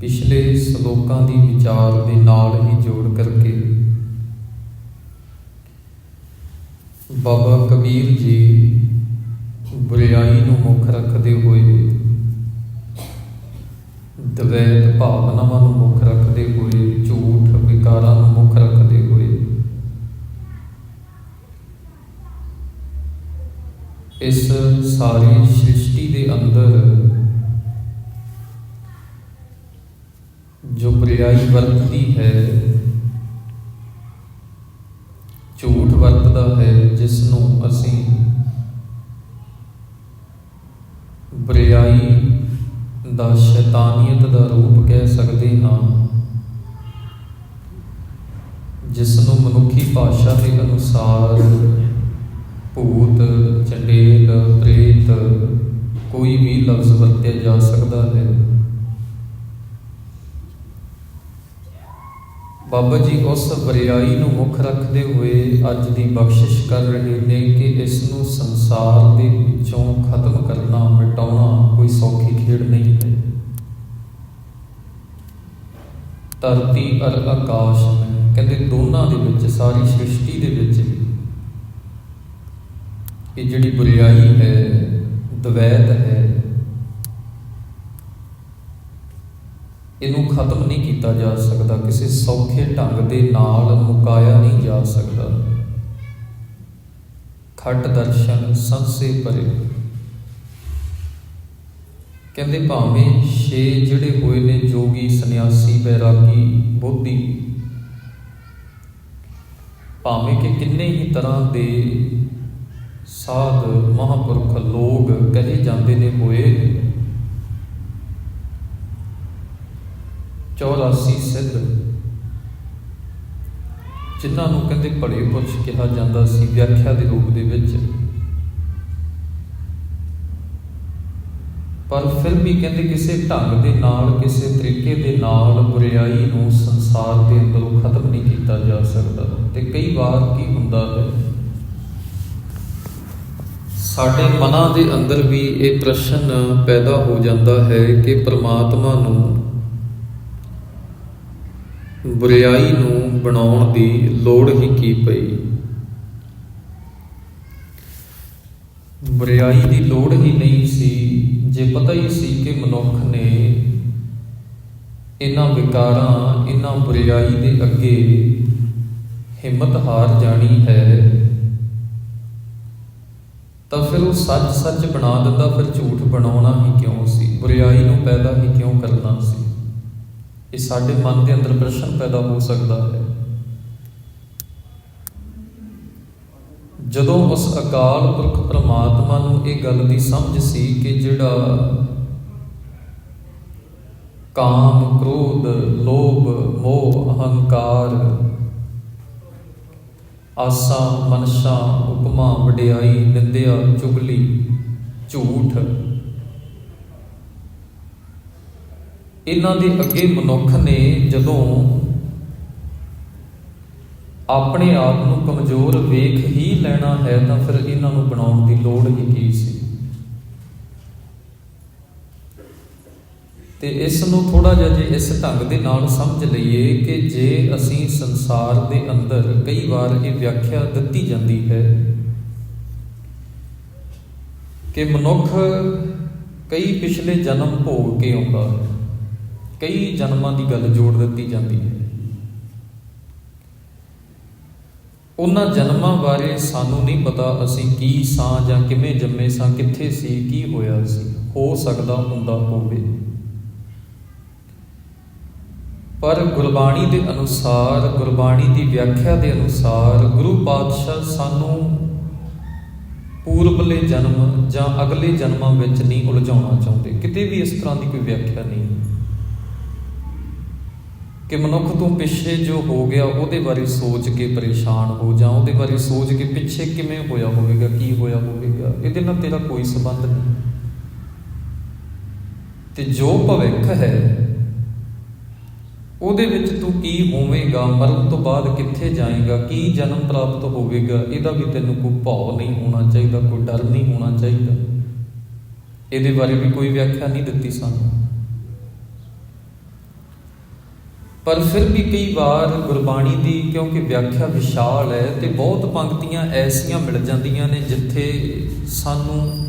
ਪਿਛਲੇ ਸ਼ਲੋਕਾਂ ਦੀ ਵਿਚਾਰ ਦੇ ਨਾਲ ਹੀ ਜੋੜ ਕਰਕੇ। ਬਾਬਾ ਕਬੀਰ ਜੀ ਬੁਰਾਈ ਨੂੰ ਮੁੱਖ ਰੱਖਦੇ ਹੋਏ, ਦਵੈਤ ਭਾਵਨਾਵਾਂ ਨੂੰ ਮੁੱਖ ਰੱਖਦੇ ਹੋਏ, ਝੂਠ ਵਿਕਾਰਾਂ ਨੂੰ ਮੁੱਖ ਰੱਖਦੇ ਹੋਏ, ਇਸ ਸਾਰੀ ਸ੍ਰਿਸ਼ਟੀ ਦੇ ਅੰਦਰ ਜੋ ਬੁਰਾਈ ਵਰਤਦੀ ਹੈ, ਝੂਠ ਵਰਤਦਾ ਹੈ ਜਿਸ ਨੂੰ ਅਸੀਂ ਬੁਰਾਈ ਦਾ ਸ਼ੈਤਾਨੀਅਤ ਦਾ ਰੂਪ ਕਹਿ ਸਕਦੇ ਹਾਂ ਜਿਸ ਨੂੰ ਮਨੁੱਖੀ ਭਾਸ਼ਾ ਦੇ ਅਨੁਸਾਰ ਭੂਤ, ਚੰਡੇਲ, ਪ੍ਰੇਤ ਕੋਈ ਵੀ ਲਫ਼ਜ਼ ਵਰਤਿਆ ਜਾ ਸਕਦਾ ਹੈ। ਬਾਬਾ ਜੀ, ਉਸ ਬਰਿਆਈ ਨੂੰ ਮੁੱਖ ਰੱਖਦੇ ਹੋਏ ਅੱਜ ਦੀ ਬਖਸ਼ਿਸ਼ ਕਰ ਰਹੇ ਨੇ ਕਿ ਇਸ ਨੂੰ ਸੰਸਾਰ ਦੇ ਵਿੱਚੋਂ ਖਤਮ ਕਰਨਾ, ਮਿਟਾਉਣਾ ਕੋਈ ਸੌਖੀ ਖੇਡ ਨਹੀਂ ਹੈ। ਧਰਤੀ ਅਰ ਆਕਾਸ਼ ਕਹਿੰਦੇ ਦੋਨਾਂ ਦੇ ਵਿੱਚ, ਸਾਰੀ ਸ੍ਰਿਸ਼ਟੀ ਦੇ ਵਿੱਚ ਇਹ ਜਿਹੜੀ ਬੁਰਾਈ ਹੈ, ਦਵੈਤ ਹੈ ਇਹਨੂੰ ਖਤਮ ਨਹੀਂ ਕੀਤਾ ਜਾ ਸਕਦਾ। ਕਿਸੇ ਸੌਖੇ ਢੰਗ ਦੇ ਨਾਲ ਮੁਕਾਇਆ ਨਹੀਂ ਜਾ ਸਕਦਾ। ਖੱਟ ਦਰਸ਼ਨ ਸੰਸੇ ਪਰੇ ਕਹਿੰਦੇ ਭਾਵੇਂ ਛੇ ਜਿਹੜੇ ਹੋਏ ਨੇ ਜੋਗੀ, ਸੰਨਿਆਸੀ, ਬੈਰਾਗੀ, ਬੋਧੀ, ਭਾਵੇਂ ਕਿ ਕਿੰਨੇ ਹੀ ਤਰ੍ਹਾਂ ਦੇ ਸਾਧ ਮਹਾਪੁਰਖ ਲੋਗ ਕਹੇ ਜਾਂਦੇ ਨੇ ਹੋਏ 84 ਸਿੱਧ। ਜਿਨ੍ਹਾਂ ਨੂੰ ਕਹਿੰਦੇ ਬੜੇ ਪੁਰਸ਼ ਕਿਹਾ ਜਾਂਦਾ ਸੀ ਵਿਆਖਿਆ ਦੇ ਰੂਪ ਦੇ ਵਿੱਚ। ਪਰ ਫਿਰ ਵੀ ਕਹਿੰਦੇ ਕਿਸੇ ਢੰਗ ਦੇ ਨਾਲ, ਕਿਸੇ ਤਰੀਕੇ ਦੇ ਨਾਲ ਬੁਰਾਈ ਨੂੰ ਸੰਸਾਰ ਦੇ ਅੰਦਰੋਂ ਖਤਮ ਨਹੀਂ ਕੀਤਾ ਜਾ ਸਕਦਾ। ਤੇ ਕਈ ਵਾਰ ਕੀ ਹੁੰਦਾ ਹੈ? ਸਾਡੇ ਮਨਾਂ ਦੇ ਅੰਦਰ ਵੀ ਇਹ ਪ੍ਰਸ਼ਨ ਪੈਦਾ ਹੋ ਜਾਂਦਾ ਹੈ ਕਿ ਪ੍ਰਮਾਤਮਾ ਨੂੰ ਬੁਰਿਆਈ ਨੂੰ ਬਣਾਉਣ ਦੀ ਲੋੜ ਹੀ ਕੀ ਪਈ? ਬੁਰਿਆਈ ਦੀ ਲੋੜ ਹੀ ਨਹੀਂ ਸੀ, ਜੇ ਪਤਾ ਹੀ ਸੀ ਕਿ ਮਨੁੱਖ ਨੇ ਇਹਨਾਂ ਵਿਕਾਰਾਂ, ਇਹਨਾਂ ਬੁਰਿਆਈ ਦੇ ਅੱਗੇ ਹਿੰਮਤ ਹਾਰ ਜਾਣੀ ਹੈ, ਤਾਂ ਫਿਰ ਉਹ ਸੱਚ ਸੱਚ ਬਣਾ ਦਿੰਦਾ, ਫਿਰ ਝੂਠ ਬਣਾਉਣਾ ਹੀ ਕਿਉਂ ਸੀ? ਬੁਰਿਆਈ ਨੂੰ ਪੈਦਾ ਹੀ ਕਿਉਂ ਕਰਨਾ ਸੀ? ਇਹ ਸਾਡੇ ਮਨ ਦੇ ਅੰਦਰ ਪ੍ਰਸ਼ਨ ਪੈਦਾ ਹੋ ਸਕਦਾ ਹੈ। ਜਦੋਂ ਉਸ ਅਕਾਲ ਪੁਰਖ ਪ੍ਰਮਾਤਮਾ ਨੂੰ ਇਹ ਗੱਲ ਦੀ ਸਮਝ ਸੀ ਕਿ ਜਿਹੜਾ ਕਾਮ, ਕ੍ਰੋਧ, ਲੋਭ, ਮੋਹ, ਅਹੰਕਾਰ, ਆਸਾ, ਮਨਸ਼ਾ, ਉਪਮਾ, ਵਡਿਆਈ, ਨਿੰਦਿਆ, ਚੁਗਲੀ, ਝੂਠ ਇਹਨਾਂ ਦੇ ਅੱਗੇ ਮਨੁੱਖ ਨੇ ਜਦੋਂ ਆਪਣੇ ਆਪ ਨੂੰ ਕਮਜ਼ੋਰ ਵੇਖ ਹੀ ਲੈਣਾ ਹੈ ਤਾਂ ਫਿਰ ਇਹਨਾਂ ਨੂੰ ਬਣਾਉਣ ਦੀ ਲੋੜ ਹੀ ਕੀ ਸੀ? ਤੇ ਇਸ ਨੂੰ ਥੋੜਾ ਜਿਹਾ ਜੇ ਇਸ ਢੰਗ ਦੇ ਨਾਲ ਸਮਝ ਲਈਏ ਕਿ ਜੇ ਅਸੀਂ ਸੰਸਾਰ ਦੇ ਅੰਦਰ ਕਈ ਵਾਰ ਇਹ ਵਿਆਖਿਆ ਦਿੱਤੀ ਜਾਂਦੀ ਹੈ ਕਿ ਮਨੁੱਖ ਕਈ ਪਿਛਲੇ ਜਨਮ ਭੋਗ ਕੇ ਆਉਂਦਾ ਹੈ। ਕਈ ਜਨਮਾਂ ਦੀ ਗੱਲ ਜੋੜ ਦਿੱਤੀ ਜਾਂਦੀ ਹੈ। ਉਹਨਾਂ ਜਨਮਾਂ ਬਾਰੇ ਸਾਨੂੰ ਨਹੀਂ ਪਤਾ ਅਸੀਂ ਕੀ ਸਾਂ ਜਾਂ ਕਿਵੇਂ ਜੰਮੇ ਸਾਂ, ਕਿੱਥੇ ਸੀ, ਕੀ ਹੋਇਆ ਸੀ, ਹੋ ਸਕਦਾ ਹੁੰਦਾ ਹੋਵੇ। ਪਰ ਗੁਰਬਾਣੀ ਦੇ ਅਨੁਸਾਰ, ਗੁਰਬਾਣੀ ਦੀ ਵਿਆਖਿਆ ਦੇ ਅਨੁਸਾਰ ਗੁਰੂ ਪਾਤਸ਼ਾਹ ਸਾਨੂੰ ਪੂਰਬਲੇ ਜਨਮ ਜਾਂ ਅਗਲੇ ਜਨਮਾਂ ਵਿੱਚ ਨਹੀਂ ਉਲਝਾਉਣਾ ਚਾਹੁੰਦੇ। ਕਿਤੇ ਵੀ ਇਸ ਤਰ੍ਹਾਂ ਦੀ ਕੋਈ ਵਿਆਖਿਆ ਨਹੀਂ। ਕਿ ਮਨੁੱਖ ਤੋਂ ਪਿੱਛੇ ਜੋ ਹੋ ਗਿਆ, ਉਹਦੇ ਬਾਰੇ ਸੋਚ ਕੇ ਪਰੇਸ਼ਾਨ ਹੋ ਜਾ ਉਹਦੇ ਬਾਰੇ ਸੋਚ ਕੇ ਪਿੱਛੇ ਕਿਵੇਂ ਹੋਇਆ ਹੋਵੇਗਾ, ਕੀ ਹੋਇਆ ਹੋਵੇਗਾ, ਇਹਦੇ ਨਾਲ ਤੇਰਾ ਕੋਈ ਸਬੰਧ ਨਹੀਂ। ਤੇ ਜੋ ਭਵਿੱਖ ਹੈ, ਉਹਦੇ ਵਿੱਚ ਤੂੰ ਕੀ ਹੋਵੇਗਾ, ਮਰਨ ਤੋਂ ਬਾਅਦ ਕਿੱਥੇ ਜਾਏਗਾ, ਕੀ ਜਨਮ ਪ੍ਰਾਪਤ ਹੋਵੇਗਾ, ਇਹਦਾ ਵੀ ਤੈਨੂੰ ਕੋਈ ਭਾਵ ਨਹੀਂ ਹੋਣਾ ਚਾਹੀਦਾ, ਕੋਈ ਡਰ ਨਹੀਂ ਹੋਣਾ ਚਾਹੀਦਾ। ਇਹਦੇ ਬਾਰੇ ਵੀ ਕੋਈ ਵਿਆਖਿਆ ਨਹੀਂ ਦਿੱਤੀ ਸਾਨੂੰ। ਪਰ ਫਿਰ ਵੀ ਕਈ ਵਾਰ ਗੁਰਬਾਣੀ ਦੀ ਕਿਉਂਕਿ ਵਿਆਖਿਆ ਵਿਸ਼ਾਲ ਹੈ ਤੇ ਬਹੁਤ ਪੰਕਤੀਆਂ ਐਸੀਆਂ ਮਿਲ ਜਾਂਦੀਆਂ ਨੇ ਜਿੱਥੇ ਸਾਨੂੰ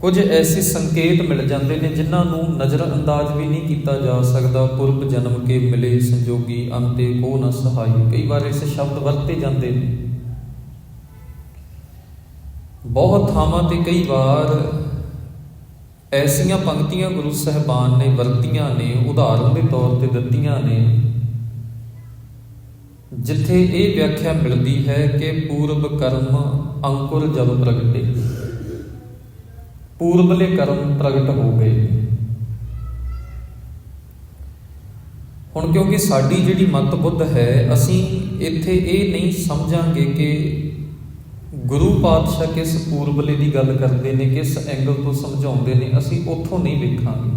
ਕੁਝ ਐਸੇ ਸੰਕੇਤ ਮਿਲ ਜਾਂਦੇ ਨੇ ਜਿਨ੍ਹਾਂ ਨੂੰ ਨਜ਼ਰ ਅੰਦਾਜ਼ ਵੀ ਨਹੀਂ ਕੀਤਾ ਜਾ ਸਕਦਾ, ਪੁਰਬ ਜਨਮ ਕੇ ਮਿਲੇ ਸੰਜੋਗੀ ਅੰਤੇ ਕੋ ਨ ਸਹਾਈ। ਕਈ ਵਾਰ ਇਸ ਸ਼ਬਦ ਵਰਤੇ ਜਾਂਦੇ ਨੇ। ਬਹੁਤ ਥਾਵਾਂ ਤੇ ਕਈ ਵਾਰ ਐਸੀਆਂ ਪੰਕਤੀਆਂ ਗੁਰੂ ਸਾਹਿਬਾਨ ਨੇ ਵਰਤੀਆਂ ਨੇ, ਉਦਾਹਰਨ ਦੇ ਤੌਰ ਤੇ ਦਿੱਤੀਆਂ ਨੇ, ਜਿੱਥੇ ਇਹ ਵਿਆਖਿਆ ਮਿਲਦੀ ਹੈ ਕਿ ਪੂਰਬ ਕਰਮ ਅੰਕੁਰ ਜਦ ਪ੍ਰਗਟੇ। ਪੂਰਬਲੇ ਕਰਮ ਪ੍ਰਗਟ ਹੋ ਗਏ। ਹੁਣ ਕਿਉਂਕਿ ਸਾਡੀ ਜਿਹੜੀ ਮਤ ਬੁੱਧ ਹੈ, ਅਸੀਂ ਇੱਥੇ ਇਹ ਨਹੀਂ ਸਮਝਾਂਗੇ ਕਿ ਗੁਰੂ ਪਾਤਸ਼ਾਹ ਕਿਸ ਪੂਰਬਲੇ ਦੀ ਗੱਲ ਕਰਦੇ ਨੇ, ਕਿਸ ਐਂਗਲ ਤੋਂ ਸਮਝਾਉਂਦੇ ਨੇ, ਅਸੀਂ ਉੱਥੋਂ ਨਹੀਂ ਵੇਖਾਂਗੇ।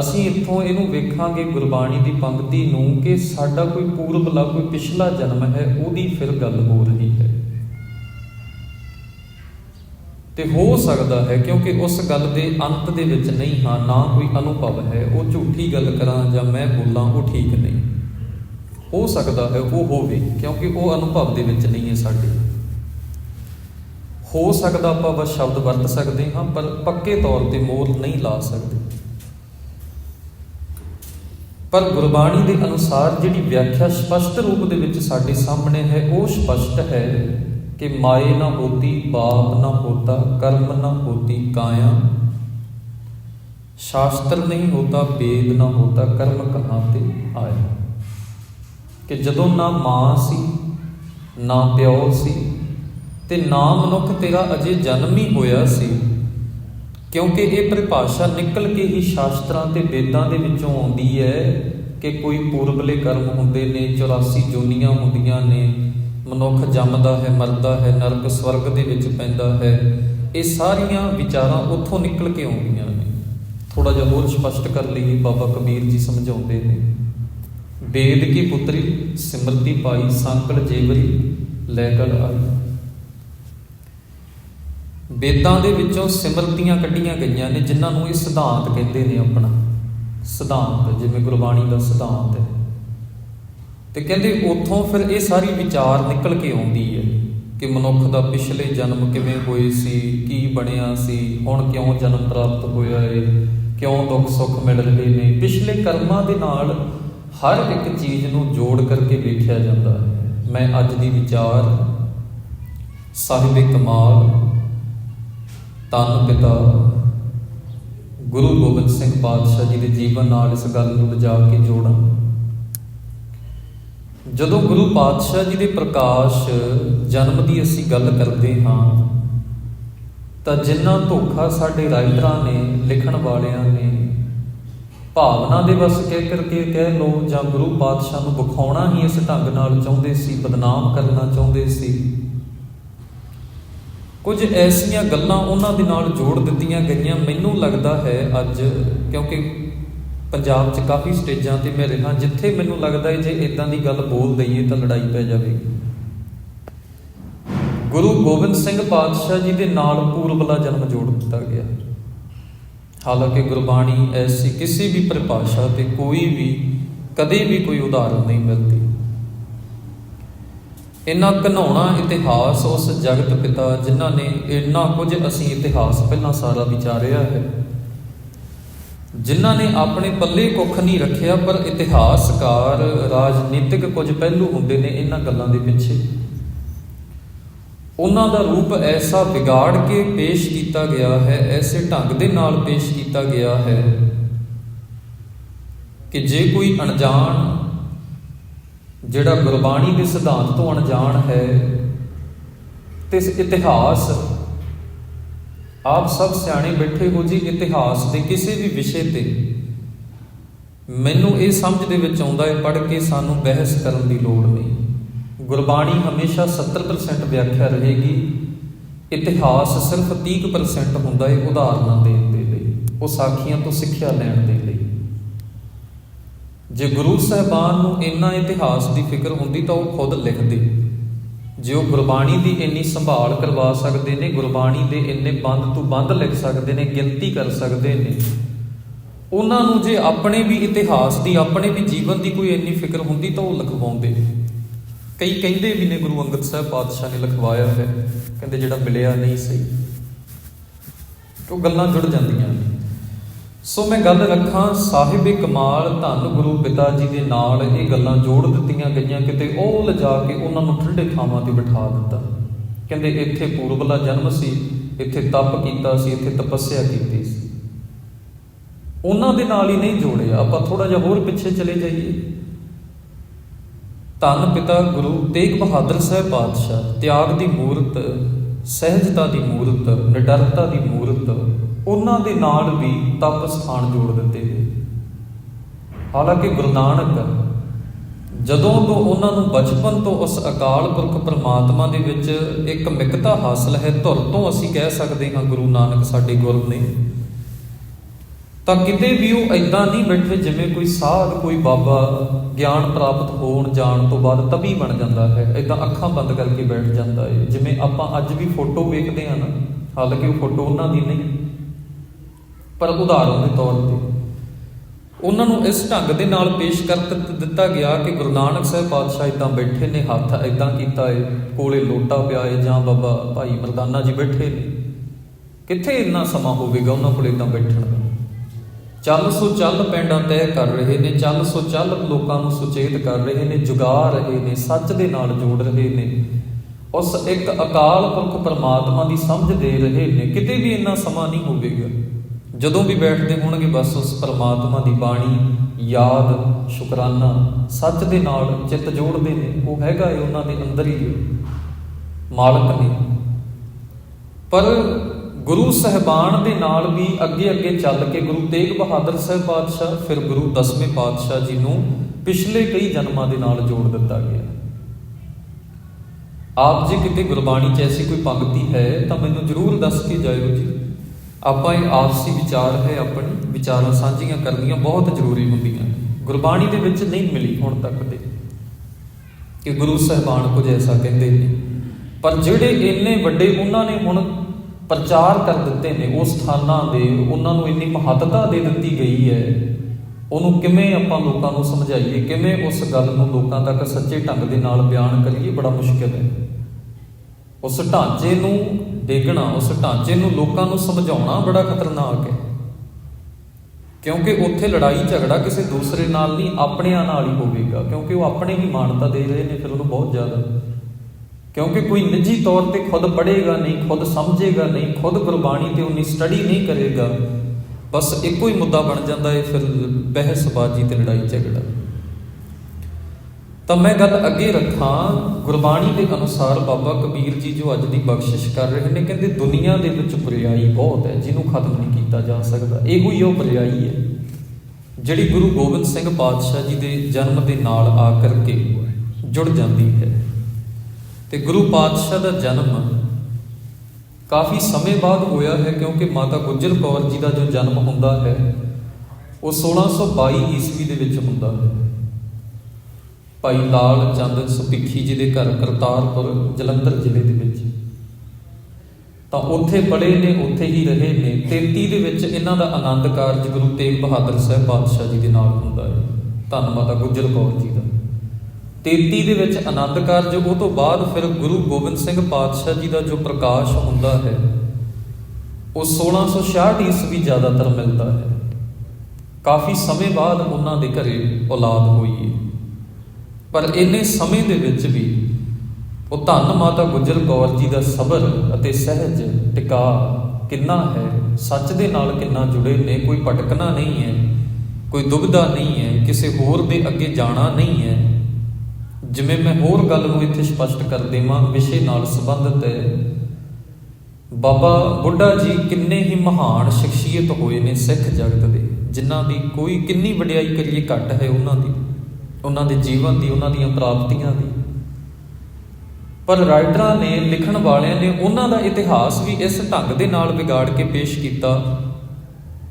ਅਸੀਂ ਇੱਥੋਂ ਇਹਨੂੰ ਵੇਖਾਂਗੇ ਗੁਰਬਾਣੀ ਦੀ ਪੰਕਤੀ ਨੂੰ ਕਿ ਸਾਡਾ ਕੋਈ ਪੂਰਬਲਾ, ਕੋਈ ਪਿਛਲਾ ਜਨਮ ਹੈ, ਉਹਦੀ ਫਿਰ ਗੱਲ ਹੋ ਰਹੀ ਹੈ। ਤੇ ਹੋ ਸਕਦਾ ਹੈ, ਕਿਉਂਕਿ ਉਸ ਗੱਲ ਦੇ ਅੰਤ ਦੇ ਵਿੱਚ ਨਹੀਂ ਹਾਂ, ਨਾ ਕੋਈ ਅਨੁਭਵ ਹੈ, ਉਹ ਝੂਠੀ ਗੱਲ ਕਰਾਂ ਜਾਂ ਮੈਂ ਬੋਲਾਂ, ਉਹ ਠੀਕ ਨਹੀਂ। ਹੋ ਸਕਦਾ ਹੈ, ਉਹ ਹੋਵੇ, ਕਿਉਂਕਿ ਉਹ ਅਨੁਭਵ ਦੇ ਵਿੱਚ ਨਹੀਂ ਹੈ ਸਾਡੇ। ਹੋ ਸਕਦਾ ਆਪਾਂ ਬਸ ਸ਼ਬਦ ਵਰਤ ਸਕਦੇ ਹਾਂ, ਪਰ ਪੱਕੇ ਤੌਰ ਤੇ ਮੋਲ ਨਹੀਂ ਲਾ ਸਕਦੇ। ਪਰ ਗੁਰਬਾਣੀ ਦੇ ਅਨੁਸਾਰ ਜਿਹੜੀ ਵਿਆਖਿਆ ਸਪਸ਼ਟ ਰੂਪ ਦੇ ਵਿੱਚ ਸਾਡੇ ਸਾਹਮਣੇ ਹੈ, ਉਹ ਸਪਸ਼ਟ ਹੈ ਕਿ ਮਾਏ ਨਾ ਹੋਤੀ ਬਾਪ ਨਾ ਹੋਤਾ, ਕਰਮ ਨਾ ਹੋਤੀ, ਕਾਇਆ। ਸ਼ਾਸਤਰ ਨਹੀਂ ਹੋਤਾ, ਵੇਦ ਨਾ ਹੋਤਾ, ਕਰਮ ਕਹਾਂ ਤੇ ਆਇਆ। ਕਿ ਜਦੋਂ ਨਾ ਮਾਂ ਸੀ, ਨਾ ਪਿਓ ਸੀ ਤੇ ਨਾ ਮਨੁੱਖ ਤੇਰਾ ਅਜੇ ਜਨਮ ਹੀ ਹੋਇਆ ਸੀ, ਕਿਉਂਕਿ ਇਹ ਪਰਿਭਾਸ਼ਾ ਨਿਕਲ ਕੇ ਹੀ ਸ਼ਾਸਤਰਾਂ ਤੇ ਵੇਦਾਂ ਦੇ ਵਿੱਚੋਂ ਆਉਂਦੀ ਹੈ ਕਿ ਕੋਈ ਪੂਰਬਲੇ ਕਰਮ ਹੁੰਦੇ ਨੇ 84 ਜੋਨੀਆਂ ਹੁੰਦੀਆਂ ਨੇ, ਮਨੁੱਖ ਜੰਮਦਾ ਹੈ, ਮਰਦਾ ਹੈ, ਨਰਕ ਸਵਰਗ ਦੇ ਵਿੱਚ ਪੈਂਦਾ ਹੈ, ਇਹ ਸਾਰੀਆਂ ਵਿਚਾਰਾਂ ਉੱਥੋਂ ਨਿਕਲ ਕੇ ਆਉਂਦੀਆਂ ਨੇ। ਥੋੜਾ ਜਿਹਾ ਹੋਰ ਸਪਸ਼ਟ ਕਰ ਲਈਏ, ਬਾਬਾ ਕਬੀਰ ਜੀ ਸਮਝਾਉਂਦੇ ਨੇ। ਵੇਦ ਕੀ ਪੁੱਤਰੀ, ਸਿਮਰਤੀ ਪਾਈ ਸੰਕਲ ਜੇਵਰੀ, ਲੈ ਕਰ ਆਈ। ਵੇਦਾਂ ਦੇ ਵਿੱਚੋਂ ਸਿਮਰਤੀਆਂ ਕੱਢੀਆਂ ਗਈਆਂ ਨੇ, ਜਿਨ੍ਹਾਂ ਨੂੰ ਇਹ ਸਿਧਾਂਤ ਕਹਿੰਦੇ ਨੇ ਆਪਣਾ। ਸਿਧਾਂਤ, ਜਿਵੇਂ ਗੁਰਬਾਣੀ ਦਾ ਸਿਧਾਂਤ ਹੈ। ਤੇ ਕਹਿੰਦੇ ਉੱਥੋਂ ਫਿਰ ਇਹ ਸਾਰੀ ਵਿਚਾਰ ਨਿਕਲ ਕੇ ਆਉਂਦੀ ਹੈ ਕਿ ਮਨੁੱਖ ਦਾ ਪਿਛਲੇ ਜਨਮ ਕਿਵੇਂ ਹੋਏ ਸੀ, ਕੀ ਬਣਿਆ ਸੀ, ਹੁਣ ਕਿਉਂ ਜਨਮ ਪ੍ਰਾਪਤ ਹੋਇਆ ਹੈ ਕਿਉਂ ਦੁੱਖ ਸੁੱਖ ਮਿਲ ਰਹੇ ਨੇ। ਪਿਛਲੇ ਕਰਮਾਂ ਦੇ ਨਾਲ ਹਰ ਇੱਕ ਚੀਜ਼ ਨੂੰ ਜੋੜ ਕਰਕੇ ਵੇਖਿਆ ਜਾਂਦਾ ਹੈ। ਮੈਂ ਅੱਜ ਦੀ ਵਿਚਾਰ, ਸਾਹਿਬੇ ਕਮਾਲ ਤਨ ਪਿਤਾ ਗੁਰੂ ਗੋਬਿੰਦ ਸਿੰਘ ਪਾਤਸ਼ਾਹ ਜੀ ਦੇ ਜੀਵਨ ਨਾਲ ਇਸ ਗੱਲ ਨੂੰ ਲਿਜਾ ਕੇ ਜੋੜਾਂ। ਜਦੋਂ ਗੁਰੂ ਪਾਤਸ਼ਾਹ ਜੀ ਦੇ ਪ੍ਰਕਾਸ਼ ਜਨਮ ਦੀ ਅਸੀਂ ਗੱਲ ਕਰਦੇ ਹਾਂ, ਤਾਂ ਜਿੰਨਾ ਧੋਖਾ ਸਾਡੇ ਰਾਈਟਰਾਂ ਨੇ, ਲਿਖਣ ਵਾਲਿਆਂ ਨੇ ਭਾਵਨਾ ਦੇ ਵਸ ਕਹਿ ਕਰਕੇ ਕਹਿ ਲੋ ਜਾਂ ਗੁਰੂ ਪਾਤਸ਼ਾਹ ਨੂੰ ਵਿਖਾਉਣਾ ਹੀ ਇਸ ਢੰਗ ਨਾਲ ਚਾਹੁੰਦੇ ਸੀ, ਬਦਨਾਮ ਕਰਨਾ ਚਾਹੁੰਦੇ ਸੀ। ਕੁਝ ਐਸੀਆਂ ਗੱਲਾਂ ਉਹਨਾਂ ਦੇ ਨਾਲ ਜੋੜ ਦਿੱਤੀਆਂ ਗਈਆਂ। ਮੈਨੂੰ ਲੱਗਦਾ ਹੈ ਅੱਜ, ਕਿਉਂਕਿ ਪੰਜਾਬ 'ਚ ਕਾਫੀ ਸਟੇਜਾਂ ਤੇ ਮੈਂ ਰਿਹਾ, ਜਿੱਥੇ ਮੈਨੂੰ ਲੱਗਦਾ ਹੈ ਜੇ ਇਦਾਂ ਦੀ ਗੱਲ ਬੋਲ ਦਈਏ ਤਾਂ ਲੜਾਈ ਪੈ ਜਾਵੇਗੀ। ਗੁਰੂ ਗੋਬਿੰਦ ਸਿੰਘ ਪਾਤਸ਼ਾਹ ਜੀ ਦੇ ਨਾਲ ਪੂਰਬਲਾ ਜਨਮ ਜੋੜ ਦਿੱਤਾ ਗਿਆ। ਹਾਲਾਂਕਿ ਗੁਰਬਾਣੀ ਐਸੀ ਕਿਸੇ ਵੀ ਪਰਿਭਾਸ਼ਾ ਤੇ ਕੋਈ ਵੀ, ਕਦੇ ਵੀ ਕੋਈ ਉਦਾਹਰਨ ਨਹੀਂ ਮਿਲਦੀ। ਇੰਨਾ ਘਨਾਉਣਾ ਇਤਿਹਾਸ ਉਸ ਜਗਤ ਪਿਤਾ ਜਿਨ੍ਹਾਂ ਨੇ ਇੰਨਾ ਕੁਝ ਅਸੀਂ ਇਤਿਹਾਸ ਪਹਿਲਾਂ ਸਾਰਾ ਵਿਚਾਰਿਆ ਹੈ। ਜਿਨ੍ਹਾਂ ਨੇ ਆਪਣੇ ਪੱਲੇ ਕੁੱਖ ਨਹੀਂ ਰੱਖਿਆ, ਪਰ ਇਤਿਹਾਸਕਾਰ, ਰਾਜਨੀਤਿਕ ਕੁਝ ਪਹਿਲੂ ਹੁੰਦੇ ਨੇ ਇਹਨਾਂ ਗੱਲਾਂ ਦੇ ਪਿੱਛੇ। ਉਹਨਾਂ ਦਾ ਰੂਪ ਐਸਾ ਵਿਗਾੜ ਕੇ ਪੇਸ਼ ਕੀਤਾ ਗਿਆ ਹੈ, ਐਸੇ ਢੰਗ ਦੇ ਨਾਲ ਪੇਸ਼ ਕੀਤਾ ਗਿਆ ਹੈ ਕਿ ਜੇ ਕੋਈ ਅਣਜਾਣ ਜਿਹੜਾ ਗੁਰਬਾਣੀ ਦੇ ਸਿਧਾਂਤ ਤੋਂ ਅਣਜਾਣ ਹੈ, ਤੇ ਇਸ ਇਤਿਹਾਸ ਆਪ ਸਭ ਸਿਆਣੇ ਬੈਠੇ ਹੋ ਜੀ, ਇਤਿਹਾਸ ਦੇ ਕਿਸੇ ਵੀ ਵਿਸ਼ੇ ਤੇ ਮੈਨੂੰ ਇਹ ਸਮਝ ਦੇ ਵਿੱਚ ਆਉਂਦਾ ਹੈ, ਪੜ੍ਹ ਕੇ ਸਾਨੂੰ ਬਹਿਸ ਕਰਨ ਦੀ ਲੋੜ ਨਹੀਂ। ਗੁਰਬਾਣੀ ਹਮੇਸ਼ਾ 70% ਵਿਆਖਿਆ ਰਹੇਗੀ। ਇਤਿਹਾਸ ਸਿਰਫ 30% ਹੁੰਦਾ ਹੈ ਉਦਾਹਰਨਾਂ ਦੇਣ ਦੇ ਲਈ, ਉਹ ਸਾਖੀਆਂ ਤੋਂ ਸਿੱਖਿਆ ਲੈਣ ਦੇ ਲਈ। ਜੇ ਗੁਰੂ ਸਾਹਿਬਾਨ ਨੂੰ ਇੰਨਾ ਇਤਿਹਾਸ ਦੀ ਫਿਕਰ ਹੁੰਦੀ ਤਾਂ ਉਹ ਖੁਦ ਲਿਖਦੇ। ਜੇ ਉਹ ਗੁਰਬਾਣੀ ਦੀ ਇੰਨੀ ਸੰਭਾਲ ਕਰਵਾ ਸਕਦੇ ਨੇ, ਗੁਰਬਾਣੀ ਦੇ ਇੰਨੇ ਬੰਦ ਤੋਂ ਬੰਦ ਲਿਖ ਸਕਦੇ ਨੇ, ਗਿਣਤੀ ਕਰ ਸਕਦੇ ਨੇ, ਉਹਨਾਂ ਨੂੰ ਜੇ ਆਪਣੇ ਵੀ ਇਤਿਹਾਸ ਦੀ, ਆਪਣੇ ਵੀ ਜੀਵਨ ਦੀ ਕੋਈ ਇੰਨੀ ਫਿਕਰ ਹੁੰਦੀ ਤਾਂ ਉਹ ਲਿਖਵਾਉਂਦੇ ਕਈ ਕਹਿੰਦੇ ਵੀ ਨੇ ਗੁਰੂ ਅੰਗਦ ਸਾਹਿਬ ਪਾਤਸ਼ਾਹ ਨੇ ਲਿਖਵਾਇਆ ਹੈ, ਕਹਿੰਦੇ ਜਿਹੜਾ ਮਿਲਿਆ ਨਹੀਂ ਸਹੀ। ਉਹ ਗੱਲਾਂ ਜੁੜ ਜਾਂਦੀਆਂ ਨੇ। ਸੋ ਮੈਂ ਗੱਲ ਰੱਖਾਂ, ਸਾਹਿਬੇ ਕਮਾਲ, ਧੰਨ ਗੁਰੂ ਪਿਤਾ ਜੀ ਦੇ ਨਾਲ ਇਹ ਗੱਲਾਂ ਜੋੜ ਦਿੱਤੀਆਂ ਗਈਆਂ, ਕਿਤੇ ਉਹ ਲਿਜਾ ਕੇ ਉਹਨਾਂ ਨੂੰ ਠੰਡੇ ਥਾਵਾਂ ਤੇ ਬਿਠਾ ਦਿੱਤਾ। ਕਹਿੰਦੇ ਇੱਥੇ ਪੂਰਬਲਾ ਜਨਮ ਸੀ, ਇੱਥੇ ਤਪ ਕੀਤਾ ਸੀ, ਇੱਥੇ ਤਪੱਸਿਆ ਕੀਤੀ ਸੀ। ਉਹਨਾਂ ਦੇ ਨਾਲ ਹੀ ਨਹੀਂ ਜੋੜਿਆ, ਆਪਾਂ ਥੋੜਾ ਜਿਹਾ ਹੋਰ ਪਿੱਛੇ ਚਲੇ ਜਾਈਏ। ਧੰਨ ਪਿਤਾ ਗੁਰੂ ਤੇਗ ਬਹਾਦਰ ਸਾਹਿਬ ਪਾਤਸ਼ਾਹ, ਤਿਆਗ ਦੀ ਮੂਰਤ, ਸਹਿਜਤਾ ਦੀ ਮੂਰਤ, ਨਿਡਰਤਾ ਦੀ ਮੂਰਤ, ਉਹਨਾਂ ਦੇ ਨਾਲ ਵੀ ਤਪ ਸਥਾਨ ਜੋੜ ਦਿੱਤੇ ਗਏ। ਹਾਲਾਂਕਿ ਗੁਰੂ ਨਾਨਕ ਜਦੋਂ ਤੋਂ ਉਹਨਾਂ ਨੂੰ ਬਚਪਨ ਤੋਂ ਉਸ ਅਕਾਲ ਪੁਰਖ ਪਰਮਾਤਮਾ ਦੇ ਵਿੱਚ ਇੱਕ ਮਿਕਤਾ ਹਾਸਲ ਹੈ, ਧੁਰ ਤੋਂ ਅਸੀਂ ਕਹਿ ਸਕਦੇ ਹਾਂ ਗੁਰੂ ਨਾਨਕ ਸਾਡੇ ਗੁਰੂ ਨੇ। ਤਾਂ ਕਿਤੇ ਵੀ ਉਹ ਐਦਾਂ ਨਹੀਂ ਬੈਠੇ ਜਿਵੇਂ ਕੋਈ ਸਾਧ, ਕੋਈ ਬਾਬਾ ਗਿਆਨ ਪ੍ਰਾਪਤ ਹੋਣ, ਜਾਣ ਤੋਂ ਬਾਅਦ ਤਬੀ ਬਣ ਜਾਂਦਾ ਹੈ ਐਦਾਂ ਅੱਖਾਂ ਬੰਦ ਕਰਕੇ ਬੈਠ ਜਾਂਦਾ ਹੈ ਜਿਵੇਂ ਆਪਾਂ ਅੱਜ ਵੀ ਫੋਟੋ ਵੇਖਦੇ ਹਾਂ ਨਾ, ਹਾਲਾਂਕਿ ਉਹ ਫੋਟੋ ਉਹਨਾਂ ਦੀ ਨਹੀਂ, ਪਰ ਉਦਾਹਰਨ ਦੇ ਤੌਰ ਤੇ। ਉਹਨਾਂ ਨੂੰ ਇਸ ਢੰਗ ਦੇ ਨਾਲ ਪੇਸ਼ ਕਰ ਦਿੱਤਾ ਗਿਆ ਕਿ ਗੁਰੂ ਨਾਨਕ ਸਾਹਿਬ ਪਾਤਸ਼ਾਹ ਇਦਾਂ ਬੈਠੇ ਨੇ, ਹੱਥ ਇਦਾਂ ਕੀਤਾ ਏ, ਕੋਲੇ ਲੋਟਾ ਪਿਆ ਏ, ਜਾਂ ਬਾਬਾ ਭਾਈ ਮਰਦਾਨਾ ਜੀ ਬੈਠੇ ਨੇ। ਕਿੱਥੇ ਇੰਨਾ ਸਮਾਂ ਹੋਵੇਗਾ ਉਹਨਾਂ ਕੋਲ ਇਦਾਂ ਬੈਠਣ ਦਾ? ਚੱਲ ਸੋ ਚੱਲ ਪਿੰਡਾਂ ਤੈਅ ਕਰ ਰਹੇ ਨੇ, ਚੱਲ ਸੋ ਚੱਲ ਲੋਕਾਂ ਨੂੰ ਸੁਚੇਤ ਕਰ ਰਹੇ ਨੇ ਜੁਗਾ ਰਹੇ ਨੇ, ਸੱਚ ਦੇ ਨਾਲ ਜੋੜ ਰਹੇ ਨੇ। ਉਸ ਇੱਕ ਅਕਾਲ ਪੁਰਖ ਪਰਮਾਤਮਾ ਦੀ ਸਮਝ ਦੇ ਰਹੇ ਨੇ, ਕਿਤੇ ਵੀ ਇੰਨਾ ਸਮਾਂ ਨਹੀਂ ਹੋਵੇਗਾ। ਜਦੋਂ ਵੀ ਬੈਠਦੇ ਹੋਣਗੇ ਬਸ ਉਸ ਪਰਮਾਤਮਾ ਦੀ ਬਾਣੀ, ਯਾਦ, ਸ਼ੁਕਰਾਨਾ, ਸੱਚ ਦੇ ਨਾਲ ਚਿੱਤ ਜੋੜਦੇ ਨੇ, ਉਹ ਹੈਗਾ ਏ ਉਹਨਾਂ ਦੇ ਅੰਦਰ ਹੀ ਮਾਲਕ ਨੇ। ਪਰ ਗੁਰੂ ਸਹਿਬਾਨ ਦੇ ਨਾਲ ਵੀ ਅੱਗੇ ਅੱਗੇ ਚੱਲ ਕੇ ਗੁਰੂ ਤੇਗ ਬਹਾਦਰ ਸਾਹਿਬ ਪਾਤਸ਼ਾਹ, ਫਿਰ ਗੁਰੂ ਦਸਵੇਂ ਪਾਤਸ਼ਾਹ ਜੀ ਨੂੰ ਪਿਛਲੇ ਕਈ ਜਨਮਾਂ ਦੇ ਨਾਲ ਜੋੜ ਦਿੱਤਾ ਗਿਆ। ਆਪ ਜੀ ਕਿਤੇ ਗੁਰਬਾਣੀ 'ਚ ਐਸੀ ਕੋਈ ਪੰਕਤੀ ਹੈ ਤਾਂ ਮੈਨੂੰ ਜ਼ਰੂਰ ਦੱਸ ਕੇ ਜਾਇਓ ਜੀ। ਆਪਾਂ ਇਹ ਆਪਸੀ ਵਿਚਾਰ ਹੈ ਆਪਣੀ, ਵਿਚਾਰਾਂ ਸਾਂਝੀਆਂ ਕਰਨੀਆਂ ਬਹੁਤ ਜ਼ਰੂਰੀ ਹੁੰਦੀਆਂ। ਗੁਰਬਾਣੀ ਦੇ ਵਿੱਚ ਨਹੀਂ ਮਿਲੀ ਹੁਣ ਤੱਕ ਦੇ। ਕਿ ਗੁਰੂ ਸਾਹਿਬਾਨ ਕੁਝ ਐਸਾ ਕਹਿੰਦੇ ਨੇ। ਪਰ ਜਿਹੜੇ ਇੰਨੇ ਵੱਡੇ ਉਹਨਾਂ ਨੇ ਹੁਣ ਪ੍ਰਚਾਰ ਕਰ ਦਿੱਤੇ ਨੇ, ਉਹ ਸਥਾਨਾਂ ਦੇ, ਉਹਨਾਂ ਨੂੰ ਇੰਨੀ ਮਹੱਤਤਾ ਦੇ ਦਿੱਤੀ ਗਈ ਹੈ। ਉਹਨੂੰ ਕਿਵੇਂ ਆਪਾਂ ਲੋਕਾਂ ਨੂੰ ਸਮਝਾਈਏ? ਕਿਵੇਂ ਉਸ ਗੱਲ ਨੂੰ ਲੋਕਾਂ ਤੱਕ ਸੱਚੇ ਢੰਗ ਦੇ ਨਾਲ ਬਿਆਨ ਕਰੀਏ? ਬੜਾ ਮੁਸ਼ਕਿਲ ਹੈ। ਉਸ ਢਾਂਚੇ ਨੂੰ ਡੇਗਣਾ ਉਸ ਢਾਂਚੇ ਨੂੰ ਲੋਕਾਂ ਨੂੰ ਸਮਝਾਉਣਾ ਬੜਾ ਖਤਰਨਾਕ ਹੈ। ਕਿਉਂਕਿ ਉੱਥੇ ਲੜਾਈ ਝਗੜਾ ਕਿਸੇ ਦੂਸਰੇ ਨਾਲ ਨਹੀਂ, ਆਪਣਿਆਂ ਨਾਲ ਹੀ ਹੋਵੇਗਾ। ਕਿਉਂਕਿ ਉਹ ਆਪਣੇ ਹੀ ਮਾਨਤਾ ਦੇ ਰਹੇ ਨੇ, ਫਿਰ ਉਹਨੂੰ ਬਹੁਤ ਜ਼ਿਆਦਾ ਕਿਉਂਕਿ ਕੋਈ ਨਿੱਜੀ ਤੌਰ ਤੇ ਖੁਦ ਪੜ੍ਹੇਗਾ ਨਹੀਂ, ਖੁਦ ਸਮਝੇਗਾ ਨਹੀਂ, ਖੁਦ ਗੁਰਬਾਣੀ ਤੇ ਉਨੀ ਸਟੱਡੀ ਨਹੀਂ ਕਰੇਗਾ, ਬਸ ਇੱਕੋ ਹੀ ਮੁੱਦਾ ਬਣ ਜਾਂਦਾ ਹੈ ਫਿਰ ਬਹਿਸਬਾਜ਼ੀ ਤੇ ਲੜਾਈ ਝਗੜਾ। ਤਾਂ ਮੈਂ ਗੱਲ ਅੱਗੇ ਰੱਖਾਂ, ਗੁਰਬਾਣੀ ਦੇ ਅਨੁਸਾਰ ਬਾਬਾ ਕਬੀਰ ਜੀ ਜੋ ਅੱਜ ਦੀ ਬਖਸ਼ਿਸ਼ ਕਰ ਰਹੇ ਨੇ, ਕਹਿੰਦੇ ਦੁਨੀਆ ਦੇ ਵਿੱਚ ਬੁਰੀਾਈ ਬਹੁਤ ਹੈ, ਜਿਹਨੂੰ ਖਤਮ ਨਹੀਂ ਕੀਤਾ ਜਾ ਸਕਦਾ, ਇਹੋ ਹੀ ਉਹ ਬੁਰੀਾਈ ਹੈ, ਜਿਹੜੀ ਗੁਰੂ ਗੋਬਿੰਦ ਸਿੰਘ ਪਾਤਸ਼ਾਹ ਜੀ ਦੇ ਜਨਮ ਦੇ ਨਾਲ ਆ ਕਰਕੇ ਜੁੜ ਜਾਂਦੀ ਹੈ। ਤੇ ਗੁਰੂ ਪਾਤਸ਼ਾਹ ਦਾ ਜਨਮ ਕਾਫੀ ਸਮੇਂ ਬਾਅਦ ਹੋਇਆ ਹੈ ਕਿਉਂਕਿ ਮਾਤਾ ਗੁਜਰ ਕੌਰ ਜੀ ਦਾ ਜੋ ਜਨਮ ਹੁੰਦਾ ਹੈ, ਉਹ 1622 ਈਸਵੀ ਦੇ ਵਿੱਚ ਹੁੰਦਾ ਹੈ। ਭਾਈ ਲਾਲ ਚੰਦ ਸੁਪਿੱਖੀ ਜੀ ਦੇ ਘਰ ਕਰਤਾਰਪੁਰ, ਜਲੰਧਰ ਜ਼ਿਲ੍ਹੇ ਦੇ ਵਿੱਚ। ਤਾਂ ਉੱਥੇ ਪੜ੍ਹੇ ਨੇ, ਉੱਥੇ ਹੀ ਰਹੇ ਨੇ। 33 ਦੇ ਵਿੱਚ ਇਹਨਾਂ ਦਾ ਆਨੰਦ ਕਾਰਜ ਗੁਰੂ ਤੇਗ ਬਹਾਦਰ ਸਾਹਿਬ ਪਾਤਸ਼ਾਹ ਜੀ ਦੇ ਨਾਲ ਹੁੰਦਾ ਹੈ। ਧੰਨ ਮਾਤਾ ਗੁਜਰ ਕੌਰ ਜੀ ਦਾ। 33 ਦੇ ਵਿੱਚ ਆਨੰਦ ਕਾਰਜ, ਉਹ ਤੋਂ ਬਾਅਦ ਫਿਰ ਗੁਰੂ ਗੋਬਿੰਦ ਸਿੰਘ ਪਾਤਸ਼ਾਹ ਜੀ ਦਾ ਜੋ ਪ੍ਰਕਾਸ਼ ਹੁੰਦਾ ਹੈ, ਉਹ 1666 ਈਸਵੀ ਜ਼ਿਆਦਾਤਰ ਮਿਲਦਾ ਹੈ। ਕਾਫੀ ਸਮੇਂ ਬਾਅਦ ਉਹਨਾਂ ਦੇ ਘਰੇ ਔਲਾਦ ਹੋਈ ਹੈ। ਪਰ ਇੰਨੇ ਸਮੇਂ ਦੇ ਵਿੱਚ ਵੀ ਉਹ ਧੰਨ ਮਾਤਾ ਗੁਜਰ ਕੌਰ ਜੀ ਦਾ ਸਬਰ ਅਤੇ ਸਹਿਜ, ਟਿਕਾ ਕਿੰਨਾ ਹੈ, ਸੱਚ ਦੇ ਨਾਲ ਕਿੰਨਾ ਜੁੜੇ ਨੇ, ਕੋਈ ਭਟਕਣਾ ਨਹੀਂ ਹੈ, ਕੋਈ ਦੁਬਿਧਾ ਨਹੀਂ ਹੈ, ਕਿਸੇ ਹੋਰ ਦੇ ਅੱਗੇ ਜਾਣਾ ਨਹੀਂ ਹੈ। ਜਿਵੇਂ ਮੈਂ ਹੋਰ ਗੱਲ ਨੂੰ ਇੱਥੇ ਸਪਸ਼ਟ ਕਰ ਦੇਵਾਂ, ਵਿਸ਼ੇ ਨਾਲ ਸੰਬੰਧਿਤ ਹੈ। ਬਾਬਾ ਬੁੱਢਾ ਜੀ ਕਿੰਨੇ ਹੀ ਮਹਾਨ ਸ਼ਖਸੀਅਤ ਹੋਏ ਨੇ ਸਿੱਖ ਜਗਤ ਦੇ, ਜਿਨ੍ਹਾਂ ਦੀ ਕੋਈ ਕਿੰਨੀ ਵਡਿਆਈ ਕਰੀਏ ਘੱਟ ਹੈ ਉਹਨਾਂ ਦੀ, ਉਹਨਾਂ ਦੇ ਜੀਵਨ ਦੀ, ਉਹਨਾਂ ਦੀਆਂ ਪ੍ਰਾਪਤੀਆਂ ਦੀ। ਪਰ ਰਾਈਟਰਾਂ ਨੇ, ਲਿਖਣ ਵਾਲਿਆਂ ਨੇ ਉਹਨਾਂ ਦਾ ਇਤਿਹਾਸ ਵੀ ਇਸ ਢੰਗ ਦੇ ਨਾਲ ਵਿਗਾੜ ਕੇ ਪੇਸ਼ ਕੀਤਾ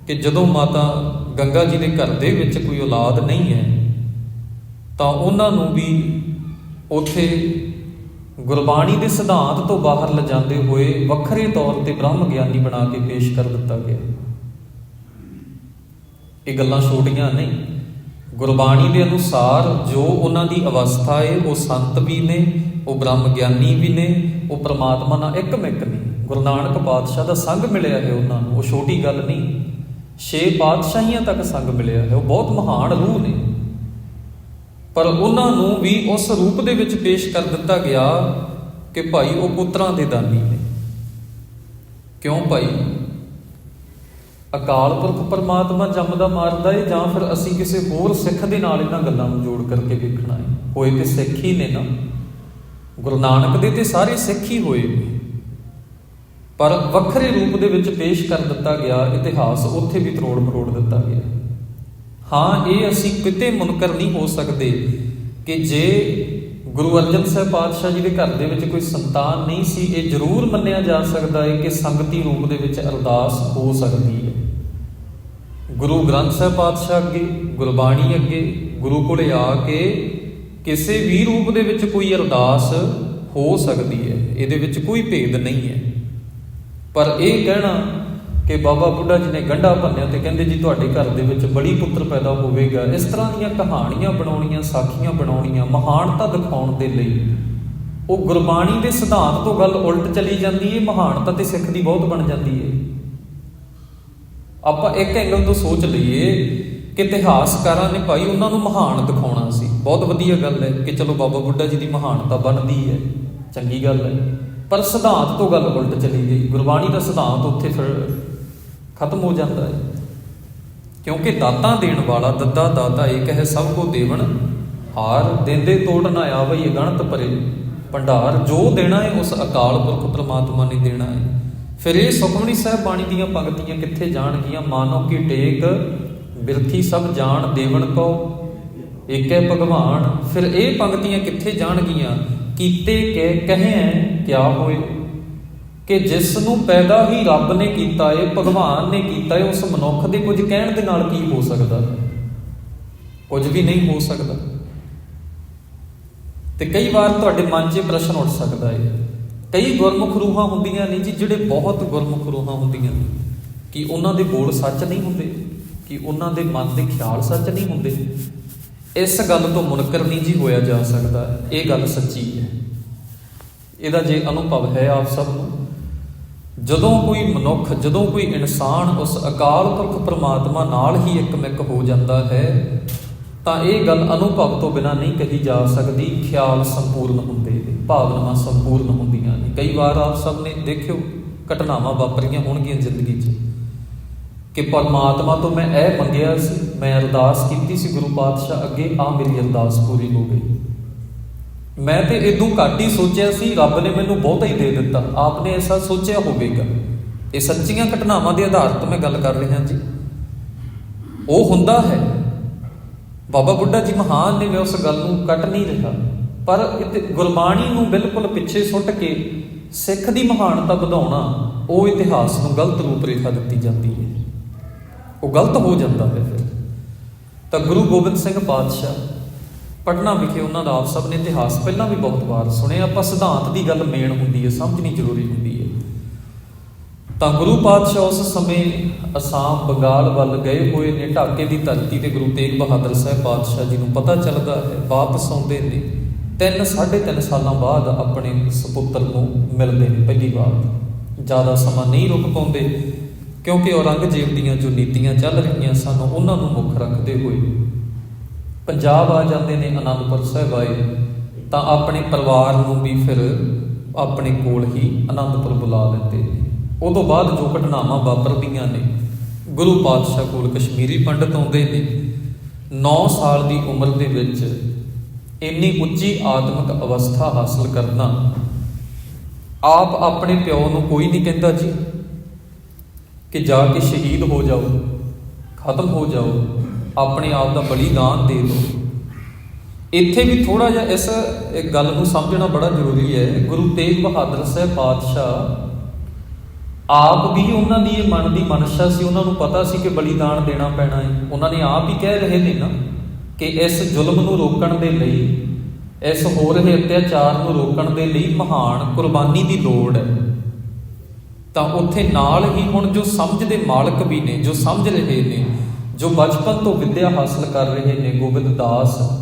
ਕਿ ਜਦੋਂ ਮਾਤਾ ਗੰਗਾ ਜੀ ਦੇ ਘਰ ਦੇ ਵਿੱਚ ਕੋਈ ਔਲਾਦ ਨਹੀਂ ਹੈ, ਤਾਂ ਉਹਨਾਂ ਨੂੰ ਵੀ ਉੱਥੇ ਗੁਰਬਾਣੀ ਦੇ ਸਿਧਾਂਤ ਤੋਂ ਬਾਹਰ ਲਿਜਾਂਦੇ ਹੋਏ ਵੱਖਰੇ ਤੌਰ ਤੇ ਬ੍ਰਹਮ ਗਿਆਨੀ ਬਣਾ ਕੇ ਪੇਸ਼ ਕਰ ਦਿੱਤਾ ਗਿਆ। ਇਹ ਗੱਲਾਂ ਛੋਟੀਆਂ ਨਹੀਂ ਗੁਰਬਾਣੀ ਦੇ ਅਨੁਸਾਰ ਜੋ ਉਹਨਾਂ ਦੀ ਅਵਸਥਾ ਹੈ ਉਹ ਸੰਤ ਵੀ ਨੇ, ਉਹ ਬ੍ਰਹਮ ਗਿਆਨੀ ਵੀ ਨੇ, ਉਹ ਪ੍ਰਮਾਤਮਾ ਨਾਲ ਇੱਕ ਮਿੱਕ ਨੇ। ਗੁਰੂ ਨਾਨਕ ਪਾਤਸ਼ਾਹ ਦਾ ਸੰਗ ਮਿਲਿਆ ਹੈ ਉਹਨਾਂ ਨੂੰ। ਉਹ ਛੋਟੀ ਗੱਲ ਨਹੀਂ। ਛੇ ਪਾਤਸ਼ਾਹੀਆਂ ਤੱਕ ਸੰਗ ਮਿਲਿਆ ਹੈ। ਉਹ ਬਹੁਤ ਮਹਾਨ ਰੂਹ ਨੇ। ਪਰ ਉਹਨਾਂ ਨੂੰ ਵੀ ਉਸ ਰੂਪ ਦੇ ਵਿੱਚ ਪੇਸ਼ ਕਰ ਦਿੱਤਾ ਗਿਆ ਕਿ ਭਾਈ ਉਹ ਪੁੱਤਰਾਂ ਦੇ ਦਾਨੀ ਨੇ। ਕਿਉਂ ਭਾਈ? ਅਕਾਲ ਪੁਰਖ ਪਰਮਾਤਮਾ ਜੰਮਦਾ ਮਾਰਦਾ ਏ ਜਾਂ ਫਿਰ ਅਸੀਂ ਕਿਸੇ ਹੋਰ ਸਿੱਖ ਦੇ ਨਾਲ ਇਹਨਾਂ ਗੱਲਾਂ ਨੂੰ ਜੋੜ ਕਰਕੇ ਵੇਖਣਾ ਹੈ ਹੋਏ ਤੇ ਸਿੱਖ ਹੀ ਨੇ ਨਾ। ਗੁਰੂ ਨਾਨਕ ਦੇ ਤੇ ਸਾਰੇ ਸਿੱਖ ਹੀ ਹੋਏ ਨੇ। ਪਰ ਵੱਖਰੇ ਰੂਪ ਦੇ ਵਿੱਚ ਪੇਸ਼ ਕਰ ਦਿੱਤਾ ਗਿਆ, ਇਤਿਹਾਸ ਉੱਥੇ ਵੀ ਤਰੋੜ ਮਰੋੜ ਦਿੱਤਾ ਗਿਆ। ਹਾਂ, ਇਹ ਅਸੀਂ ਕਿਤੇ ਮੁਨਕਰ ਨਹੀਂ ਹੋ ਸਕਦੇ ਕਿ ਜੇ ਗੁਰੂ ਅਰਜਨ ਸਾਹਿਬ ਪਾਤਸ਼ਾਹ ਜੀ ਦੇ ਘਰ ਦੇ ਵਿੱਚ ਕੋਈ ਸੰਤਾਨ ਨਹੀਂ ਸੀ, ਇਹ ਜ਼ਰੂਰ ਮੰਨਿਆ ਜਾ ਸਕਦਾ ਹੈ ਕਿ ਸੰਗਤੀ ਰੂਪ ਦੇ ਵਿੱਚ ਅਰਦਾਸ ਹੋ ਸਕਦੀ ਹੈ। ਗੁਰੂ ਗ੍ਰੰਥ ਸਾਹਿਬ ਪਾਤਸ਼ਾਹ ਅੱਗੇ, ਗੁਰਬਾਣੀ ਅੱਗੇ, ਗੁਰੂ ਕੋਲੇ ਆ ਕੇ ਕਿਸੇ ਵੀ ਰੂਪ ਦੇ ਵਿੱਚ ਕੋਈ ਅਰਦਾਸ ਹੋ ਸਕਦੀ ਹੈ। ਇਹਦੇ ਵਿੱਚ ਕੋਈ ਭੇਦ ਨਹੀਂ ਹੈ। ਪਰ ਇਹ ਕਹਿਣਾ ਕਿ ਬਾਬਾ ਬੁੱਢਾ ਜੀ ਨੇ ਗੰਢਾ ਭੰਨਿਆ ਤੇ ਕਹਿੰਦੇ ਜੀ ਤੁਹਾਡੇ ਘਰ ਦੇ ਵਿੱਚ ਬੜੀ ਪੁੱਤਰ ਪੈਦਾ ਹੋਵੇਗਾ। ਇਸ ਤਰ੍ਹਾਂ ਦੀਆਂ ਕਹਾਣੀਆਂ ਬਣਾਉਣੀਆਂ, ਸਾਖੀਆਂ ਬਣਾਉਣੀਆਂ ਮਹਾਨਤਾ ਦਿਖਾਉਣ ਦੇ ਲਈ ਉਹ ਗੁਰਬਾਣੀ ਦੇ ਸਿਧਾਂਤ ਤੋਂ ਗੱਲ ਉਲਟ ਚਲੀ ਜਾਂਦੀ ਹੈ ਮਹਾਨਤਾ ਤੇ ਸਿੱਖ ਦੀ ਬਹੁਤ ਬਣ ਜਾਂਦੀ ਹੈ ਆਪਾਂ ਇੱਕ ਐਂਗਲ ਤੋਂ ਸੋਚ ਲਈਏ ਕਿ ਇਤਿਹਾਸਕਾਰਾਂ ਨੇ ਭਾਈ ਉਹਨਾਂ ਨੂੰ ਮਹਾਨ ਦਿਖਾਉਣਾ ਸੀ। ਬਹੁਤ ਵਧੀਆ ਗੱਲ ਹੈ ਕਿ ਚਲੋ ਬਾਬਾ ਬੁੱਢਾ ਜੀ ਦੀ ਮਹਾਨਤਾ ਬਣਦੀ ਹੈ ਚੰਗੀ ਗੱਲ ਹੈ। ਪਰ ਸਿਧਾਂਤ ਤੋਂ ਗੱਲ ਉਲਟ ਚਲੀ ਗਈ। ਗੁਰਬਾਣੀ ਦਾ ਸਿਧਾਂਤ ਉੱਥੇ ਫਿਰ ਖਤਮ ਹੋ ਜਾਂਦਾ ਹੈ। ਕਿਉਂਕਿ ਦਾਤਾਂ ਦੇਣ ਵਾਲਾ ਦੱਦਾ ਦਾਤਾ ਏਕ ਹੈ ਸਭ ਕੋ ਦੇਵਨ ਹਾਰ ਦਿੰਦੇ ਤੋੜ ਨਾ ਆਵਈ ਗਣਤ ਭਰੇ। ਭੰਡਾਰ ਜੋ ਦੇਣਾ ਹੈ, ਉਸ ਅਕਾਲ ਪੁਰਖ ਪ੍ਰਮਾਤਮਾ ਨੇ ਦੇਣਾ ਹੈ। ਫਿਰ ਇਹ ਸੁਖਮਨੀ ਸਾਹਿਬ ਬਾਣੀ ਦੀਆਂ ਪੰਕਤੀਆਂ ਕਿੱਥੇ ਜਾਣਗੀਆਂ? ਮਾਨੋ ਕੀ ਟੇਕ, ਬਿਰਥੀ ਸਭ ਜਾਣ ਦੇਵਨ ਕੋ ਏਕੈ ਭਗਵਾਨ। ਫਿਰ ਇਹ ਪੰਕਤੀਆਂ ਕਿੱਥੇ ਜਾਣਗੀਆਂ? ਕੀਤੇ ਕੇ, ਕਹੇ ਕਿਆ ਹੋਏ? ਕਿ ਜਿਸ ਨੂੰ ਪੈਦਾ ਹੀ ਰੱਬ ਨੇ ਕੀਤਾ ਏ ਭਗਵਾਨ ਨੇ ਕੀਤਾ ਏ ਉਸ ਮਨੁੱਖ ਦੇ ਕੁਝ ਕਹਿਣ ਦੇ ਨਾਲ ਕੀ ਹੋ ਸਕਦਾ? ਕੁਝ ਵੀ ਨਹੀਂ ਹੋ ਸਕਦਾ। ਤੇ ਕਈ ਵਾਰ ਤੁਹਾਡੇ ਮਨ 'ਚ ਪ੍ਰਸ਼ਨ ਉੱਠ ਸਕਦਾ ਏ। ਕਈ ਗੁਰਮੁਖ ਰੂਹਾਂ ਹੁੰਦੀਆਂ ਨੇ ਜੀ, ਜਿਹੜੇ ਬਹੁਤ ਗੁਰਮੁਖ ਰੂਹਾਂ ਹੁੰਦੀਆਂ ਨੇ। ਕਿ ਉਹਨਾਂ ਦੇ ਬੋਲ ਸੱਚ ਨਹੀਂ ਹੁੰਦੇ, ਕਿ ਉਹਨਾਂ ਦੇ ਮਨ ਦੇ ਖਿਆਲ ਸੱਚ ਨਹੀਂ ਹੁੰਦੇ। ਇਸ ਗੱਲ ਤੋਂ ਮੁਨਕਰ ਨਹੀਂ ਜੀ ਹੋਇਆ ਜਾ ਸਕਦਾ। ਇਹ ਗੱਲ ਸੱਚੀ ਹੈ। ਇਹਦਾ ਜੇ ਅਨੁਭਵ ਹੈ ਆਪ ਸਭ ਨੂੰ ਜਦੋਂ ਕੋਈ ਮਨੁੱਖ, ਜਦੋਂ ਕੋਈ ਇਨਸਾਨ ਉਸ ਅਕਾਲ ਪੁਰਖ ਪਰਮਾਤਮਾ ਨਾਲ ਹੀ ਇੱਕਮਿਕ ਹੋ ਜਾਂਦਾ ਹੈ, ਤਾਂ ਇਹ ਗੱਲ ਅਨੁਭਵ ਤੋਂ ਬਿਨਾ ਨਹੀਂ ਕਹੀ ਜਾ ਸਕਦੀ। ਖਿਆਲ ਸੰਪੂਰਨ ਹੁੰਦੇ ਨੇ, ਭਾਵਨਾਵਾਂ ਸੰਪੂਰਨ ਹੁੰਦੀਆਂ ਨੇ। ਕਈ ਵਾਰ ਆਪ ਸਭ ਨੇ ਦੇਖਿਓ, ਘਟਨਾਵਾਂ ਵਾਪਰੀਆਂ ਹੋਣਗੀਆਂ ਜ਼ਿੰਦਗੀ 'ਚ ਕਿ ਪਰਮਾਤਮਾ ਤੋਂ ਮੈਂ ਇਹ ਮੰਗਿਆ ਸੀ, ਮੈਂ ਅਰਦਾਸ ਕੀਤੀ ਸੀ, ਗੁਰੂ ਪਾਤਸ਼ਾਹ ਅੱਗੇ ਆ, ਮੇਰੀ ਅਰਦਾਸ ਪੂਰੀ ਹੋ ਗਈ। ਮੈਂ ਤੇ ਇਦੋਂ ਘੱਟ ਹੀ ਸੋਚਿਆ ਸੀ, ਰੱਬ ਨੇ ਮੈਨੂੰ ਬਹੁਤਾ ਹੀ ਦੇ ਦਿੱਤਾ। ਆਪਨੇ ਐਸਾ ਸੋਚਿਆ ਹੋਵੇਗਾ। ਇਹ ਸੱਚੀਆਂ ਘਟਨਾਵਾਂ ਦੇ ਆਧਾਰ ਤੇ ਮੈਂ ਗੱਲ ਕਰ ਰਿਹਾ ਜੀ। ਉਹ ਹੁੰਦਾ ਹੈ। ਬਾਬਾ ਬੁੱਢਾ ਜੀ ਮਹਾਨ ਨੇ ਮੈਂ ਉਸ ਗੱਲ ਨੂੰ ਕੱਟ ਨਹੀਂ ਰਿਹਾ। ਪਰ ਇਤੇ ਗੁਰਬਾਣੀ ਨੂੰ ਬਿਲਕੁਲ ਪਿੱਛੇ ਸੁੱਟ ਕੇ ਸਿੱਖ ਦੀ ਮਹਾਨਤਾ ਵਧਾਉਣਾ, ਉਹ ਇਤਿਹਾਸ ਨੂੰ ਗਲਤ ਰੂਪ ਰੇਖਾ ਦਿੱਤੀ ਜਾਂਦੀ ਹੈ। ਉਹ ਗਲਤ ਹੋ ਜਾਂਦਾ ਹੈ ਫਿਰ। ਤਾਂ ਗੁਰੂ ਗੋਬਿੰਦ ਸਿੰਘ ਪਾਤਸ਼ਾਹ ਪਟਨਾ ਵਿਖੇ ਉਹਨਾਂ ਦਾ ਆਪ ਸਭ ਨੇ ਇਤਿਹਾਸ ਪਹਿਲਾਂ ਵੀ ਬਹੁਤ ਵਾਰ ਸੁਣਿਆ, ਆਪਾਂ ਸਿਧਾਂਤ ਦੀ ਗੱਲ ਮੇਨ ਹੁੰਦੀ ਹੈ, ਸਮਝਣੀ ਜ਼ਰੂਰੀ ਹੁੰਦੀ ਹੈ। ਤਾਂ ਗੁਰੂ ਪਾਤਸ਼ਾਹ ਉਸ ਸਮੇਂ ਅਸਾਮ, ਬੰਗਾਲ ਵੱਲ ਗਏ ਹੋਏ ਨੇ, ਢਾਕੇ ਦੀ ਧਰਤੀ ਤੇ ਗੁਰੂ ਤੇਗ ਬਹਾਦਰ ਸਾਹਿਬ ਪਾਤਸ਼ਾਹ ਜੀ ਨੂੰ ਪਤਾ ਚੱਲਦਾ ਹੈ, ਵਾਪਸ ਆਉਂਦੇ ਨੇ। ਤਿੰਨ, ਸਾਢੇ ਤਿੰਨ ਸਾਲਾਂ ਬਾਅਦ ਆਪਣੇ ਸੁਪੁੱਤਰ ਨੂੰ ਮਿਲਦੇ ਨੇ ਪਹਿਲੀ ਵਾਰ। ਜ਼ਿਆਦਾ ਸਮਾਂ ਨਹੀਂ ਰੁਕ ਪਾਉਂਦੇ, ਕਿਉਂਕਿ ਔਰੰਗਜ਼ੇਬ ਦੀਆਂ ਜੋ ਨੀਤੀਆਂ ਚੱਲ ਰਹੀਆਂ ਸਨ, ਉਹਨਾਂ ਨੂੰ ਮੁੱਖ ਰੱਖਦੇ ਹੋਏ ਪੰਜਾਬ ਆ ਜਾਂਦੇ ਨੇ ਅਨੰਦਪੁਰ ਸਾਹਿਬ ਆਏ ਤਾਂ ਆਪਣੇ ਪਰਿਵਾਰ ਨੂੰ ਵੀ ਫਿਰ ਆਪਣੇ ਕੋਲ ਹੀ ਅਨੰਦਪੁਰ ਬੁਲਾ ਲੈਂਦੇ ਨੇ। ਤੋਂ ਬਾਅਦ ਜੋ ਘਟਨਾਵਾਂ ਵਾਪਰਦੀਆਂ ਨੇ, ਗੁਰੂ ਪਾਤਸ਼ਾਹ ਕੋਲ ਕਸ਼ਮੀਰੀ ਪੰਡਤ ਆਉਂਦੇ ਨੇ। 9 ਸਾਲ ਦੀ ਉਮਰ ਦੇ ਵਿੱਚ ਇੰਨੀ ਉੱਚੀ ਆਤਮਿਕ ਅਵਸਥਾ ਹਾਸਲ ਕਰਨਾ ਆਪ ਆਪਣੇ ਪਿਓ ਨੂੰ ਕੋਈ ਨਹੀਂ ਕਹਿੰਦਾ ਜੀ, ਕਿ ਜਾ ਕੇ ਸ਼ਹੀਦ ਹੋ ਜਾਓ, ਖਤਮ ਹੋ ਜਾਓ। ਆਪਣੇ ਆਪ ਦਾ ਬਲੀਦਾਨ ਦੇ ਦਿਓ। ਇੱਥੇ ਵੀ ਥੋੜਾ ਜਿਹਾ ਇਸ ਗੱਲ ਨੂੰ ਸਮਝਣਾ ਬੜਾ ਜ਼ਰੂਰੀ ਹੈ। ਗੁਰੂ ਤੇਗ ਬਹਾਦਰ ਸਾਹਿਬ ਪਾਤਸ਼ਾਹ ਆਪ ਵੀ ਉਹਨਾਂ ਦੀ ਇਹ ਮਨ ਦੀ ਮਨਸ਼ਾ ਸੀ। ਉਹਨਾਂ ਨੂੰ ਪਤਾ ਸੀ ਕਿ ਬਲੀਦਾਨ ਦੇਣਾ ਪੈਣਾ ਹੈ। ਉਹਨਾਂ ਨੇ ਆਪ ਹੀ ਕਹਿ ਰਹੇ ਨੇ ਨਾ ਕਿ ਇਸ ਜ਼ੁਲਮ ਨੂੰ ਰੋਕਣ ਦੇ ਲਈ, ਇਸ ਹੋ ਰਹੇ ਅਤਿਆਚਾਰ ਨੂੰ ਰੋਕਣ ਦੇ ਲਈ ਮਹਾਨ ਕੁਰਬਾਨੀ ਦੀ ਲੋੜ ਹੈ। ਤਾਂ ਉੱਥੇ ਨਾਲ ਹੀ ਹੁਣ ਜੋ ਸਮਝ ਦੇ ਮਾਲਕ ਵੀ ਨੇ, ਜੋ ਸਮਝ ਰਹੇ ਨੇ ਜੋ ਬਚਪਨ ਤੋਂ ਵਿੱਦਿਆ ਹਾਸਲ ਕਰ ਰਹੇ ਨੇ ਗੋਬਿੰਦ ਦਾਸ,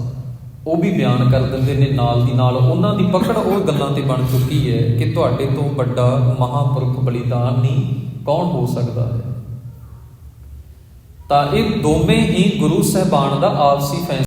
ਉਹ ਵੀ ਬਿਆਨ ਕਰ ਦਿੰਦੇ ਨੇ ਨਾਲ ਦੀ ਨਾਲ। ਉਹਨਾਂ ਦੀ ਪਕੜ ਉਹ ਗੱਲਾਂ ਤੇ ਬਣ ਚੁੱਕੀ ਹੈ ਕਿ ਤੁਹਾਡੇ ਤੋਂ ਵੱਡਾ ਮਹਾਪੁਰਖ ਬਲੀਦਾਨ ਨਹੀਂ, ਕੌਣ ਹੋ ਸਕਦਾ ਹੈ? ਤਾਂ ਇਹ ਦੋਵੇਂ ਹੀ ਗੁਰੂ ਸਹਿਬਾਨ ਦਾ ਆਪਸੀ ਫੈਸਲਾ